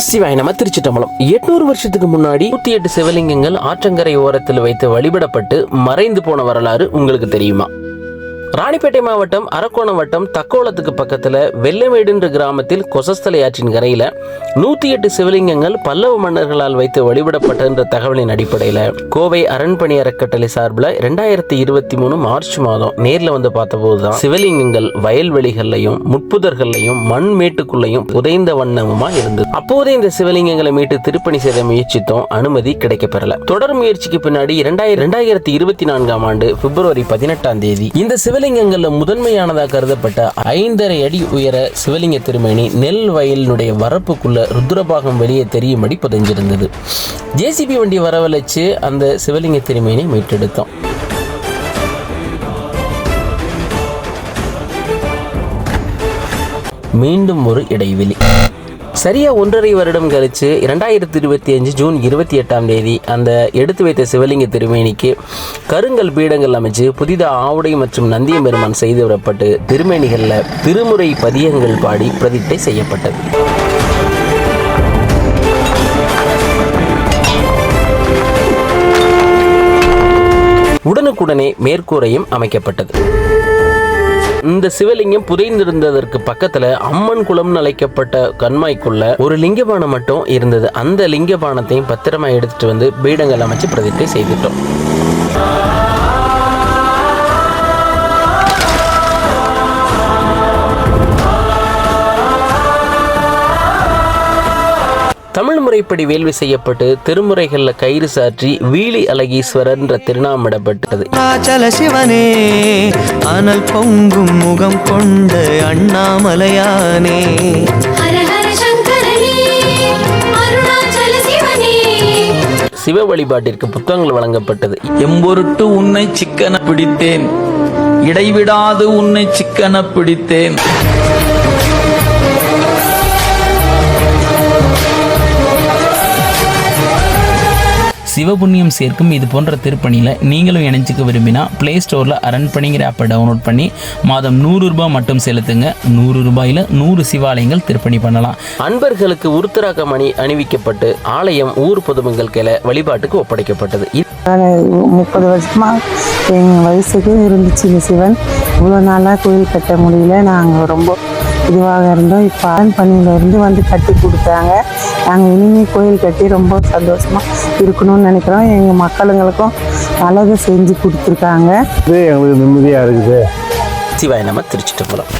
சிவாய் நம திருச்சிட்டம்பலம். எட்நூறு வருஷத்துக்கு முன்னாடி நூத்தி எட்டு சிவலிங்கங்கள் ஆற்றங்கரை ஓரத்தில் வைத்து வழிபடப்பட்டு மறைந்து போன வரலாறு உங்களுக்கு தெரியுமா? ராணிப்பேட்டை மாவட்டம் அரக்கோணம் வட்டம் தக்கோலத்துக்கு பக்கத்தில் வெள்ளமேடுன்ற கிராமத்தில் கொசஸ்தலை ஆற்றின் கரையில் நூத்தி எட்டு சிவலிங்கங்கள் பல்லவ மன்னர்களால் வைத்து வழிபடப்பட்ட என்ற தகவலின் அடிப்படையில் கோவை அரண்பணி அறக்கட்டளை சார்பில் ரெண்டாயிரத்தி இருபத்தி மூணு மார்ச் மாதம் நேரில் வந்து பார்த்தபோது தான் சிவலிங்கங்கள் வயல்வெளிகள்லையும் முட்புதர்கள்லையும் மண் மேட்டுக்குள்ளையும் புதைந்த வண்ணமுமா இருந்தது. அப்போதே இந்த சிவலிங்கங்களை மீட்டு திருப்பணி செய்த முயற்சித்தோம். அனுமதி கிடைக்கப்பெறல. தொடர் முயற்சிக்கு பின்னாடி இரண்டாயிரம் ரெண்டாயிரத்தி இருபத்தி நான்காம் ஆண்டு பிப்ரவரி பதினெட்டாம் தேதி இந்த சிவ சிவலிங்கங்களில் முதன்மையானதாக கருதப்பட்ட ஐந்தரை அடி உயர சிவலிங்க திருமேனி நெல் வயலினுடைய வரப்புக்குள்ள ருத்ரபாகம் வெளியே தெரியும்படி புதைஞ்சிருந்தது. ஜேசிபி வண்டி வரவழைச்சு அந்த சிவலிங்க திருமேனி மீட்டெடுத்தோம். மீண்டும் ஒரு இடைவெளி. சரியா ஒன்றரை வருடம் கழிச்சு இரண்டாயிரத்தி இருபத்தி அஞ்சு ஜூன் இருபத்தி எட்டாம் தேதி அந்த எடுத்து வைத்த சிவலிங்க திருமேனிக்கு கருங்கல் பீடங்கள் அமைச்சு புதிதாக ஆவுடை மற்றும் நந்தியம் பெருமான் செய்து வரப்பட்டு திருமேனிகளில் திருமுறை பதியங்கள் பாடி பிரதிட்டை செய்யப்பட்டது. உடனுக்குடனே மேற்கூரையும் அமைக்கப்பட்டது. இந்த சிவலிங்கம் புதைந்திருந்ததற்கு பக்கத்துல அம்மன் குளம்னு அழைக்கப்பட்ட கண்மாய்க்குள்ள ஒரு லிங்கபானம் மட்டும் இருந்தது. அந்த லிங்கபானத்தையும் பத்திரமா எடுத்துட்டு வந்து பீடங்கள் அமைச்சு பிரதிஷ்டை செய்துட்டோம். தமிழ் முறைப்படி வேள்வி செய்யப்பட்டு திருமுறைகள்ல கயிறு சாற்றி வீழி அழகீஸ்வரர்ன்ற திருநாமிடப்பட்டது அருணாச்சல சிவனே அனல் பொங்கும் முகம் கொண்ட அண்ணாமலையானே. ஹர ஹர சங்கரனே அருணாச்சல சிவனே. சிவ வழிபாட்டிற்கு புத்தகங்கள் வழங்கப்பட்டது. எம்பொருட்டு உன்னை சிக்கன பிடித்தேன் இடைவிடாது உன்னை சிக்கன பிடித்தேன். சிவபுண்ணியம் சேர்க்கும் இது போன்ற திருப்பணியில் நீங்களும் இணைஞ்சிக்க விரும்பினா ப்ளே ஸ்டோரில் அரண்பணிங்கிற ஆப்பை டவுன்லோட் பண்ணி மாதம் நூறு ரூபாய் மட்டும் செலுத்துங்க. நூறு ரூபாயில் நூறு சிவாலயங்கள் திருப்பணி பண்ணலாம். அன்பர்களுக்கு உருத்தராக்கம் அணி அணிவிக்கப்பட்டு ஆலயம் ஊர் பொதுமக்கள் கையில வழிபாட்டுக்கு ஒப்படைக்கப்பட்டது. முப்பது வருஷமா எங்கள் வயசுக்கு இருந்துச்சு சிவன். இவ்வளோ நாளாக கோயில் கட்ட முடியல. நாங்கள் ரொம்ப இதுவாக இருந்தோம். இப்போ அரண்பணியில இருந்து வந்து கட்டி கொடுத்தாங்க நாங்கள் இனிமேல் கோயில் கட்டி ரொம்ப சந்தோஷமாக இருக்கணும்னு நினைக்கிறோம். எங்கள் மக்களுங்களுக்கும் நல்லது செஞ்சு கொடுத்துருக்காங்க. இது எங்களுக்கு நிம்மதியாக இருக்குது. சிவாய நம்ம திருச்சிட்டு போலாம்